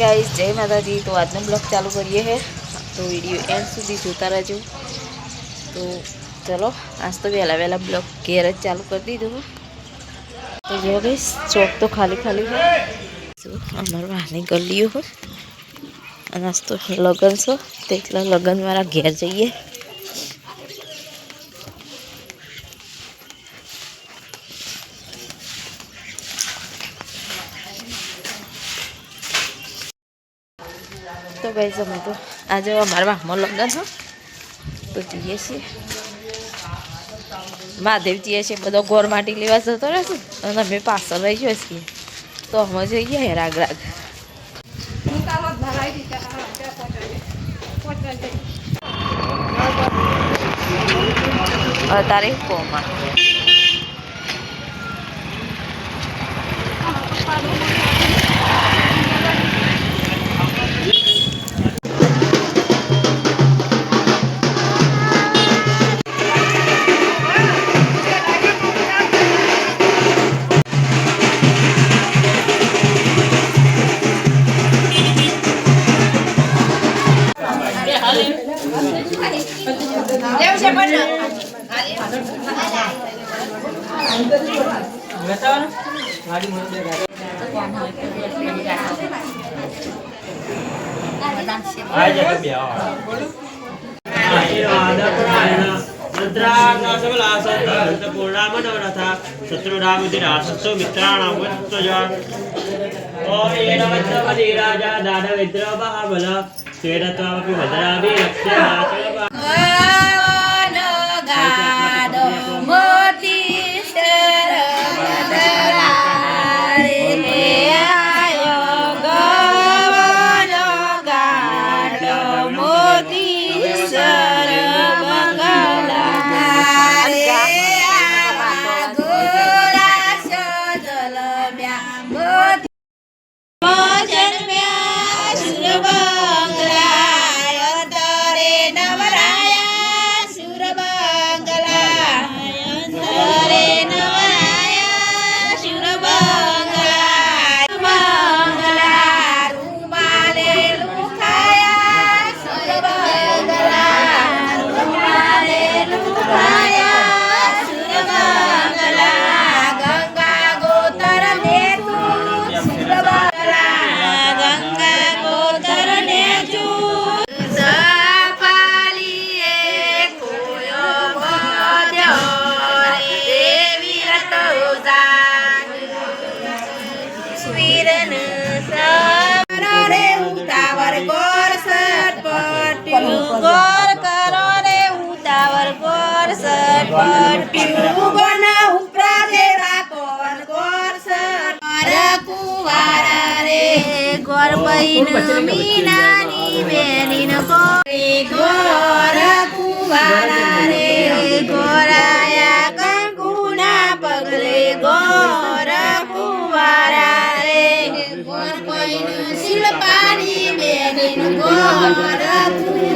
Guys જય માતાજી. તો આજનો બ્લોગ ચાલુ કરીએ હે. તો વીડિયો એન્ડ સુધી જોતા રહેજો. તો ચલો, આજ તો વહેલા વહેલા બ્લોગ ઘેર જ ચાલુ કરી દીધું તો જો ગઈશ ચોક તો ખાલી ખાલી હોય અમારા વાહની ગલીઓ હોય અને આજ તો લગ્ન છો. તો એટલા મારા ઘેર જઈએ. તો ભાઈ અમે તો આજે અમારા વાહમાં લગ્ન હો તો જઈએ છીએ. મહાદેવ જઈએ છીએ બધો ગોર માટી લેવા જતો રહેશે અને અમે પાછળ રહી જઈએ છીએ. તો અમે જઈએ રાગ રાગ. અત્યારે કોમાં. શત્રુરામુદિરાસસ્તો મિત્રાણામ રાજા દાન વિદ્ર મહાબલ સ્વેરત્વામપી ભદ્રાભી રક્ષ્યા પીવું બના ઉપરા દેરા કોર ગોર સટ કુવારા રે ગોર બહીન મીનાની બેનીન કોઈ ગોર કુવારા રે ગોરાયા કંકુના પગલે શિલ્પાની બેનીન ગોર કુવારા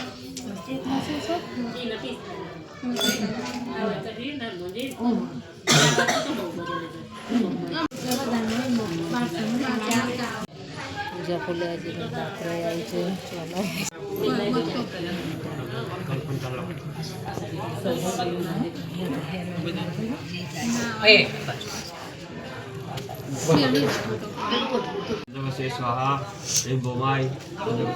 પૂજા ફૂલે આજે રાત્રે આવી છે એ નમસ્તે રીમ ભોમાય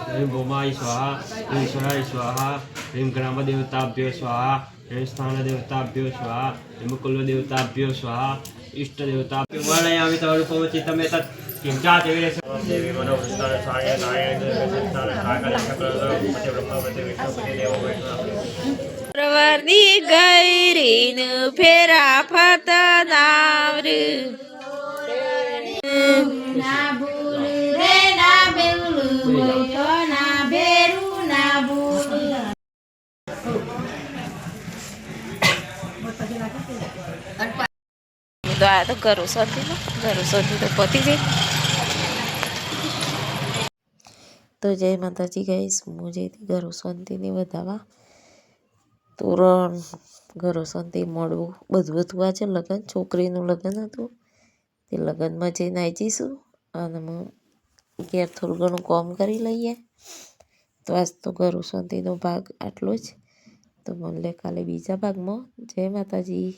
રીમ ભોમાય સ્વાહા રીમ ઈશ્વરાય સ્વાહા રીમ ગ્રામ દેવતાભ્યો સ્વાહા રીમ સ્થાન દેવતાભ્યો સ્વાહા રીમ કુલ દેવતાભ્યો સ્વાહા ઇષ્ટ દેવતાભ્યો વર્ણયામિ તવરૂપમચિ તમે તत् કિં ચાતિવે દેવી મનો વિસ્તાર નારાયણ સંસ્થાન સાગર ચક્ર પતિ બ્રહ્મપતિ વિષ્ણુપતિ દેવો વૈષ્ણવ પ્રવર્તી ગૈરીન ફેરા ફત નાવર તો ના ભેરું ના ભૂલ. તો આ તો ઘરું શોધી લો. તો પતી ગઈ તો જય માતાજી ગઈશ હું જઈતી ઘરું શાંતિને વધાવા. તોરણ ઘરો શાંતિ મળવું બધું હતું આજે લગ્ન છોકરીનું લગ્ન હતું. તે લગ્નમાં જઈને આવી જઈશું. અને ઘેર થોડું ઘણું કામ કરી લઈએ. તો આજ તો ઘરો શાંતિનો ભાગ આટલો જ. તો મળે કાલે બીજા ભાગમાં. જય માતાજી.